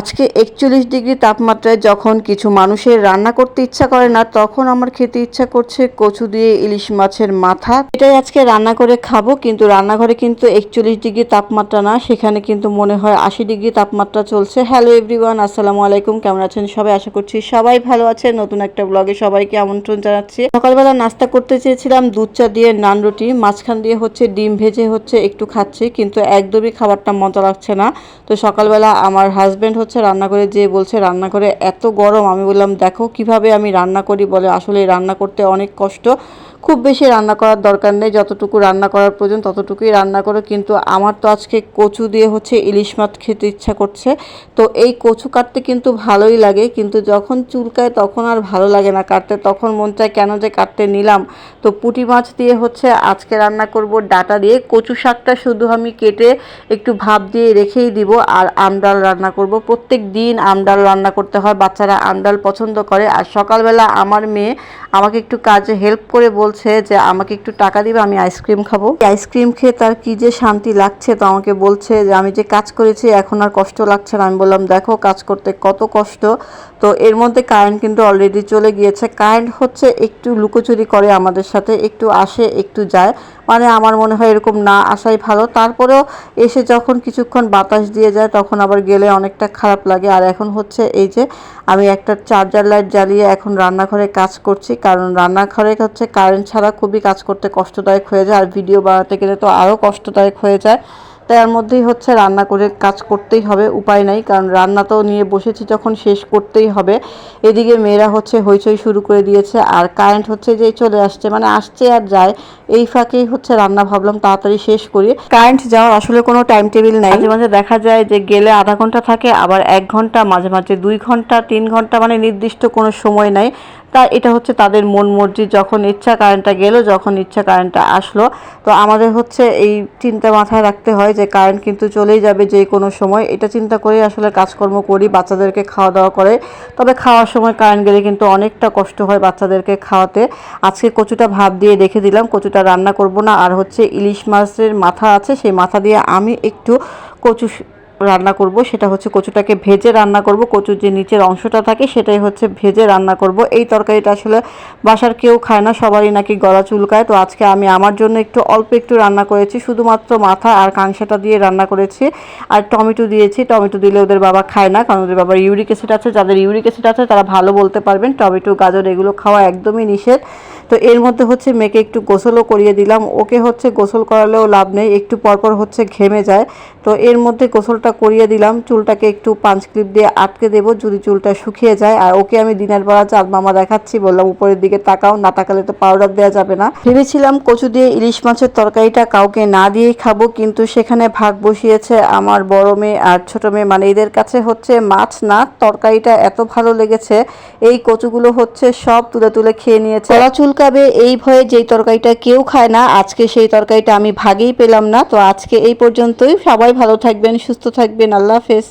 আজকে একচল্লিশ ডিগ্রি তাপমাত্রায় যখন কিছু মানুষের রান্না করতে ইচ্ছা করে না, তখন আমার খেতে ইচ্ছা করছে কচু দিয়ে ইলিশ মাছের মাথা। এটাই আজকে রান্না করে খাব, কিন্তু রান্নাঘরে কিন্তু একচল্লিশ ডিগ্রি তাপমাত্রা না, সেখানে কিন্তু মনে হয় আশি ডিগ্রি তাপমাত্রা চলছে। হ্যালো এভরিওয়ান আসসালামু আলাইকুম, কেমন আছেন সবাই? আশা করছি সবাই ভালো আছে নতুন একটা ব্লগে সবাইকে আমন্ত্রণ জানাচ্ছি। সকালবেলা নাস্তা করতে চেয়েছিলাম দুধ চা দিয়ে নান রুটি, মাঝখান দিয়ে হচ্ছে ডিম ভেজে হচ্ছে একটু খাচ্ছি, কিন্তু একদমই খাবারটা মজা লাগছে না। তো সকালবেলা আমার হাজব্যান্ড হচ্ছে রান্না করে, যে বলছে রান্না করে এত গরম। আমি বললাম, দেখো কীভাবে আমি রান্না করি বলে আসলে রান্না করতে অনেক কষ্ট। খুব বেশি রান্না করার দরকার নেই। যতটুকু রান্না করার প্রয়োজন ততটুকুই রান্না করো। কিন্তু আমার তো আজকে কচু দিয়ে হচ্ছে ইলিশ মাছ খেতে ইচ্ছা করছে। তো এই কচু কাটতে কিন্তু ভালোই লাগে। কিন্তু যখন চুলকায় তখন আর ভালো লাগে না কাটতে। তখন মন চায় কেন যে কাটতে নিলাম। তো পুঁটি মাছ দিয়ে হচ্ছে আজকে রান্না করব ডাটা দিয়ে। কচু শাকটা শুধু আমি কেটে একটু ভাপ দিয়ে রেখেই দিব আর আমডাল রান্না করব। প্রত্যেক দিন আমডাল রান্না করতে হয়। বাচ্চারা আমডাল পছন্দ করে। আর সকালবেলা আমার মেয়ে আমাকে একটু কাজে হেল্প করে বলছে যে, আমাকে একটু টাকা দিবে, আমি আইসক্রিম খাব। আইসক্রিম খেয়ে তার কি যে শান্তি লাগছে তো আমাকে বলছে যে, আমি যে কাজ করেছি, এখন আর কষ্ট লাগছে না। আমি বললাম, দেখো, কাজ করতে কত কষ্ট। তো এর মধ্যে কারেন্ট কিন্তু অলরেডি চলে গিয়েছে। কারেন্ট হচ্ছে একটু লুকোচুরি করে আমাদের সাথে, একটু আসে, একটু যায়। মানে আমার মনে হয় এরকম না আসাই ভালো। তারপরেও এসে যখন কিছুক্ষণ বাতাস দিয়ে যায়, তখন আবার গেলে অনেকটা খারাপ লাগে। আর এখন হচ্ছে এই যে, আমি একটা চার্জার লাইট জ্বালিয়ে এখন রান্নাঘরে কাজ করছি। কারণ রান্নাঘরে হচ্ছে কারেন্ট ছাড়া খুবই কাজ করতে কষ্টদায়ক হয়ে যায় আর ভিডিও বানাতে গেলে তো আরও কষ্টদায়ক হয়ে যায়। তাই এর মধ্যেই হচ্ছে রান্না করে কাজ করতেই হবে উপায় নাই কারণ রান্না তো নিয়ে বসেছি যখন শেষ করতেই হবে। এদিকে মেয়েরা হচ্ছে হইচই শুরু করে দিয়েছে আর কারেন্ট হচ্ছে যে চলে আসছে মানে আসছে আর যায় এই ফাঁকেই হচ্ছে রান্না ভাবলাম তাড়াতাড়ি শেষ করি। কারেন্ট যাওয়ার আসলে কোনো টাইম টেবিল নাই। মাঝে মাঝে দেখা যায় যে গেলে আধা ঘণ্টা থাকে আবার এক ঘণ্টা মাঝে মাঝে দুই ঘণ্টা তিন ঘণ্টা মানে নির্দিষ্ট কোনো সময় নাই। তা এটা হচ্ছে তাদের মন মর্জি, যখন ইচ্ছা কারেন্টটা গেল, যখন ইচ্ছা কারেন্টটা আসলো। তো আমাদের হচ্ছে এই চিন্তা মাথায় রাখতে হয় যে কারেন্ট কিন্তু চলেই যাবে যে কোনো সময়। এটা চিন্তা করেই আসলে কাজকর্ম করি, বাচ্চাদেরকে খাওয়া দাওয়া করে। তবে খাওয়ার সময় কারেন্ট গেলে কিন্তু অনেকটা কষ্ট হয় বাচ্চাদেরকে খাওয়াতে। আজকে কচুটা ভাব দিয়ে রেখে দিলাম, কচুটা রান্না করব না। আর হচ্ছে ইলিশ মাছের মাথা আছে, সেই মাথা দিয়ে আমি একটু কচু রান্না করব, সেটা হচ্ছে কচুটাকে ভেজে রান্না করব। কচুর যে নিচের অংশটা থাকে, সেটাই হচ্ছে ভেজে রান্না করব। এই তরকারিটা আসলে বাসার কেউ খায় না, সবারই নাকি গলা চুলকায়। তো আজকে আমি আমার জন্য একটু অল্প একটু রান্না করেছি, শুধুমাত্র মাথা আর কাংসাটা দিয়ে রান্না করেছি। আর টমেটো দিয়েছি, টমেটো দিলে ওদের বাবা খায় না, কারণ ওদের বাবার ইউরিক অ্যাসিড আছে। যাদের ইউরিক অ্যাসিড আছে, তারা ভালো বলতে পারবেন। টমেটো, গাজর, এগুলো খাওয়া একদমই নিষেধ। তো এর মধ্যে হচ্ছে মেয়েকে একটু গোসলও করিয়ে দিলাম। ওকে হচ্ছে গোসল করালেও লাভ নেই, একটু পরপর হচ্ছে ঘেমে যায়। তো এর মধ্যে গোসলটা করিয়ে দিলাম, চুলটাকে একটু পাঁচ ক্লিপ দিয়ে আটকে দেবো যদি চুলটা শুকিয়ে যায়। আর ওকে আমি দিনের বেলা চাঁদ মামা দেখাচ্ছি, বললাম উপরের দিকে তাকাও, না তাকালে তো পাউডার দেওয়া যাবে না। ভেবেছিলাম কচু দিয়ে ইলিশ মাছের তরকারিটা কাউকে না দিয়েই খাব, কিন্তু সেখানে ভাগ বসিয়েছে আমার বড় মেয়ে আর ছোট মেয়ে। মানে এদের কাছে হচ্ছে মাছ না, তরকারিটা এত ভালো লেগেছে, এই কচুগুলো হচ্ছে সব তুলে তুলে খেয়ে নিয়েছে। গলা চুলকাবে এই ভয়ে যেই তরকারিটা কেউ খায় না, আজকে সেই তরকারিটা আমি ভাগেই পেলাম না। তো আজকে এই পর্যন্তই। সবাই ভালো থাকবেন, সুস্থ থাকবেন। আল্লাহ হাফেজ।